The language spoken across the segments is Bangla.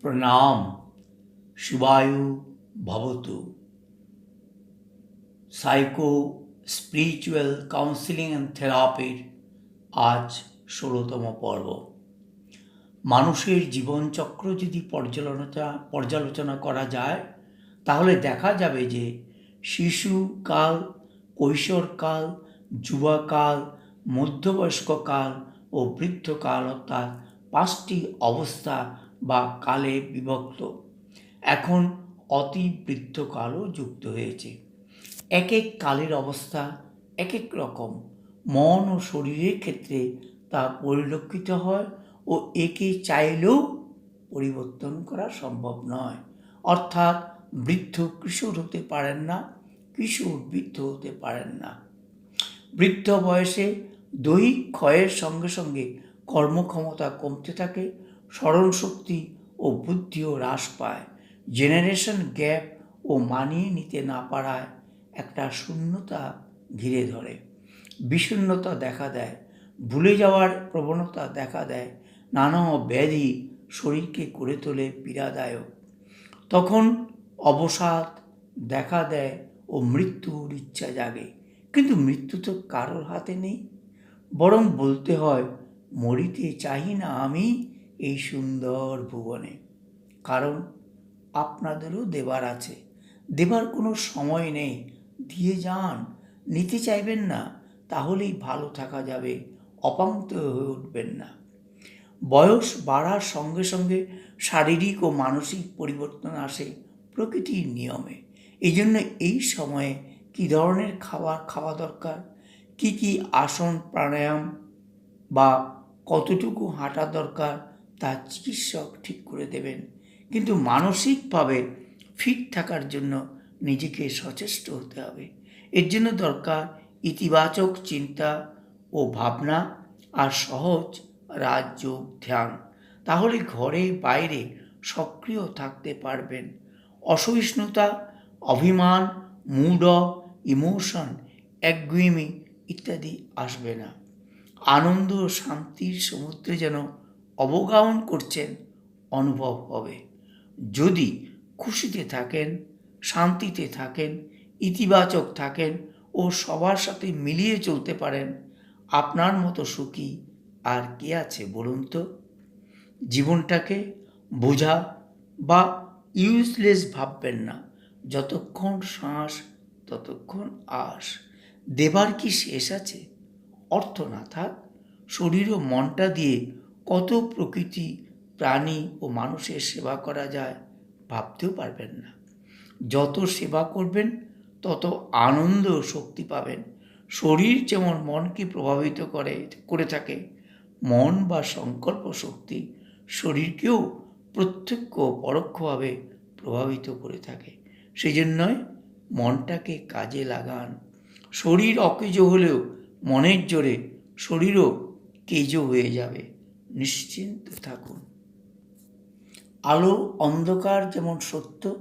প্রণাম শিবায়ু ভবতু। সাইকো স্পিরিচুয়াল কাউন্সিলিং অ্যান্ড থেরাপির আজ ষোলোতম পর্ব। মানুষের জীবনচক্র যদি পর্যালোচনা পর্যালোচনা করা যায়, তাহলে দেখা যাবে যে শিশুকাল, কৈশোরকাল, যুবাকাল, মধ্যবয়স্ককাল ও বৃদ্ধকাল অর্থাৎ পাঁচটি অবস্থা বা কালে বিভক্ত। এখন অতি বৃদ্ধকালও যুক্ত হয়েছে। এক এক কালের অবস্থা এক এক রকম। মন ও শরীরের ক্ষেত্রে তা পরিলক্ষিত হয় ও একে চাইলেও পরিবর্তন করা সম্ভব নয়। অর্থাৎ বৃদ্ধ কিশোর হতে পারেন না, কিশোর বৃদ্ধ হতে পারেন না। বৃদ্ধ বয়সে দৈহিক ক্ষয়ের সঙ্গে সঙ্গে কর্মক্ষমতা কমতে থাকে স্মরণশক্তি ও বুদ্ধিও হ্রাস পায়। জেনারেশন গ্যাপ ও মানিয়ে নিতে না পারায় একটা শূন্যতা ঘিরে ধরে। বিষণ্ণতা দেখা দেয়, ভুলে যাওয়ার প্রবণতা দেখা দেয়, নানা ব্যাধি শরীরকে করে তোলে পীড়াদায়ক। তখন অবসাদ দেখা দেয় ও মৃত্যুর ইচ্ছা জাগে। কিন্তু মৃত্যু তো কারোর হাতে নেই। বরং বলতে হয়, মরিতে চাহি না আমি এই সুন্দর ভুবনে। কারণ আপনাদেরও দেবার আছে। দেবার কোনো সময় নেই। দিয়ে যান। নিতে চাইবেন না, তাহলেই ভালো থাকা যাবে। অপান্ত হয়ে উঠবেন না। বয়স বাড়ার সঙ্গে সঙ্গে শারীরিক ও মানসিক পরিবর্তন আসে প্রকৃতির নিয়মে। এই জন্য এই সময়ে কী ধরনের খাবার খাওয়া দরকার? কি কি আসন, প্রাণায়াম বা কতটুকু হাঁটা দরকার? তা চিকিৎসক ঠিক করে দেবেন। কিন্তু মানসিকভাবে ফিট থাকার জন্য নিজেকে সচেষ্ট হতে হবে। এর জন্য দরকার ইতিবাচক চিন্তা ও ভাবনা আর সহজ রাজযোগ ধ্যান। তাহলে ঘরে বাইরে সক্রিয় থাকতে পারবেন। অসহিষ্ণুতা, অভিমান মুড ইমোশন একগুইমি ইত্যাদি আসবে না। আনন্দ শান্তির সমুদ্রে যেন অবগাহন করছেন, অনুভব হবে। যদি খুশিতে থাকেন, শান্তিতে থাকেন, ইতিবাচক থাকেন ও সবার সাথে মিলিয়ে চলতে পারেন, আপনার মতো সুখী আর কে আছে বলুন তো? জীবনটাকে বোঝা বা ইউজলেস ভাববেন না, যতক্ষণ শ্বাস, ততক্ষণ আস দেবার কি শেষ আছে? অর্থ না থাক, শরীর ও মনটা দিয়ে কত প্রকৃতি, প্রাণী ও মানুষের সেবা করা যায় ভাবতেও পারবেন না। যত সেবা করবেন, তত আনন্দ ও শক্তি পাবেন। শরীর যেমন মনকে প্রভাবিত করে করে থাকে, মন বা সংকল্প শক্তি শরীরকেও প্রত্যক্ষ পরোক্ষভাবে প্রভাবিত করে থাকে। সেই জন্যই মনটাকে কাজে লাগান। শরীর অকেজ হলেও মনের জোরে শরীরও কেজো হয়ে যাবে। নিশ্চিন্ত থাকুন। আলো অন্ধকার যেমন সত্য,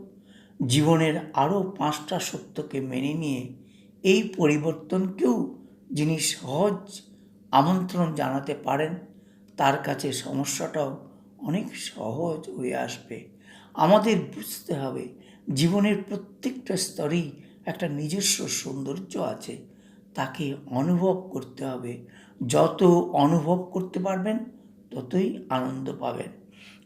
জীবনের আরও পাঁচটা সত্যকে মেনে নিয়ে এই পরিবর্তনকেও যিনি সহজ আমন্ত্রণ জানাতে পারেন, তার কাছে সমস্যাটাও অনেক সহজ হয়ে আসবে। আমাদের বুঝতে হবে, জীবনের প্রত্যেকটা স্তরেই একটা নিজস্ব সৌন্দর্য আছে, তাকে অনুভব করতে হবে। যত অনুভব করতে পারবেন ততই আনন্দ পাবেন।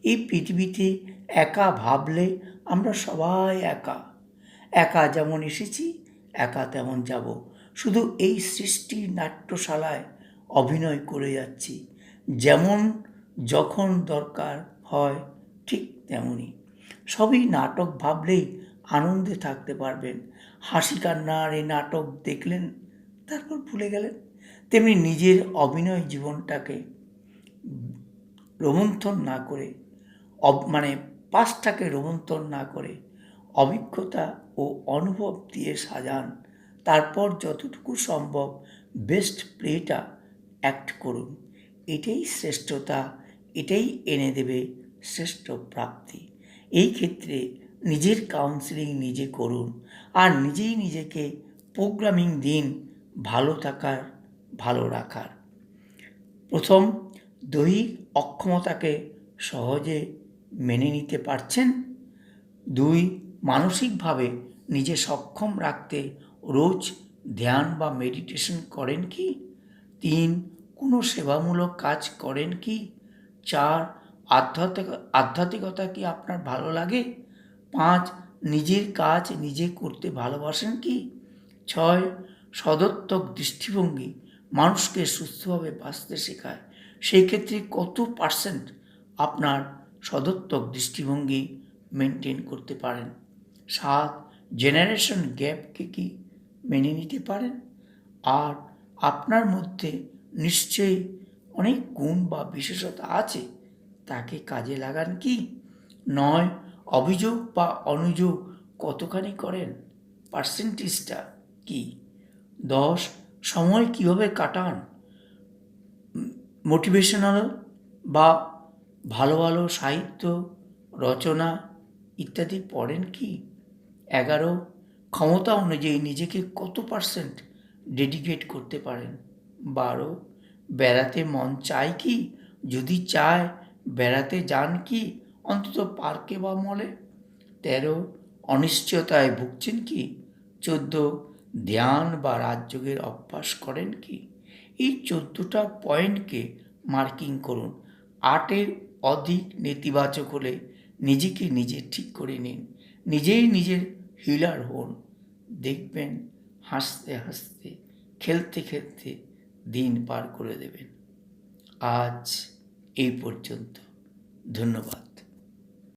এই পৃথিবীতে একা ভাবলে আমরা সবাই একা। একা যেমন এসেছি, একা তেমন যাব। শুধু এই সৃষ্টি নাট্যশালায় অভিনয় করে যাচ্ছি। যেমন যখন দরকার হয় ঠিক তেমনই। সবই নাটক ভাবলেই আনন্দে থাকতে পারবেন। হাসি কান্নার এই নাটক দেখলেন, তারপর ভুলে গেলেন। তেমনি নিজের অভিনয় জীবনটাকে রোমন্থন না করে মানে পাশটাকে রোমন্থন না করে অভিজ্ঞতা ও অনুভব দিয়ে সাজান। তারপর যতটুকু সম্ভব বেস্ট প্লেটা অ্যাক্ট করুন। এটাই শ্রেষ্ঠতা, এটাই এনে দেবে শ্রেষ্ঠ প্রাপ্তি। এই ক্ষেত্রে নিজের কাউন্সিলিং নিজে করুন আর নিজেই নিজেকে প্রোগ্রামিং দিন ভালো থাকার, ভালো রাখার। প্রথম দৈহিক অক্ষমতাকে সহজে মেনে নিতে পারছেন? দুই, মানসিকভাবে নিজে সক্ষম রাখতে রোজ ধ্যান বা মেডিটেশন করেন কি? তিন, কোনো সেবামূলক কাজ করেন কি? চার, আধ্যাত্মিক, আধ্যাত্মিকতা কি আপনার ভালো লাগে? পাঁচ, নিজের কাজ নিজে করতে ভালোবাসেন কি? ছয় সদর্থক দৃষ্টিভঙ্গি মানুষকে সুস্থভাবে বাঁচতে শেখায়। সেই ক্ষেত্রে কত পার্সেন্ট আপনার সদর্থক দৃষ্টিভঙ্গি মেনটেন করতে পারেন? সাত, জেনারেশন গ্যাপকে কি মেনে নিতে পারেন? আর আপনার মধ্যে নিশ্চয়ই অনেক গুণ বা বিশেষতা আছে, তাকে কাজে লাগান কি? নয়, অভিযোগ বা অনুযোগ কতখানি করেন? পার্সেন্টেজটা কি? দশ, সময় কীভাবে কাটান? মোটিভেশনাল বা ভালো ভালো সাহিত্য, রচনা ইত্যাদি পড়েন কি? এগারো, ক্ষমতা অনুযায়ী নিজেকে কত পার্সেন্ট ডেডিকেট করতে পারেন? বারো, বেড়াতে মন চায় কি? যদি চায়, বেড়াতে যান কি? অন্তত পার্কে বা মলে? তেরো, অনিশ্চয়তায় ভুগছেন কি? চোদ্দ, ধ্যান বা রাজযোগের অভ্যাস করেন কি? এই চোদ্দোটা পয়েন্টকে মার্কিং করুন। আটের অধিক নেতিবাচক হলে নিজেকে নিজে ঠিক করে নিন। নিজেই নিজের হিলার হন। দেখবেন হাসতে হাসতে, খেলতে খেলতে দিন পার করে দেবেন। আজ এই পর্যন্ত। ধন্যবাদ।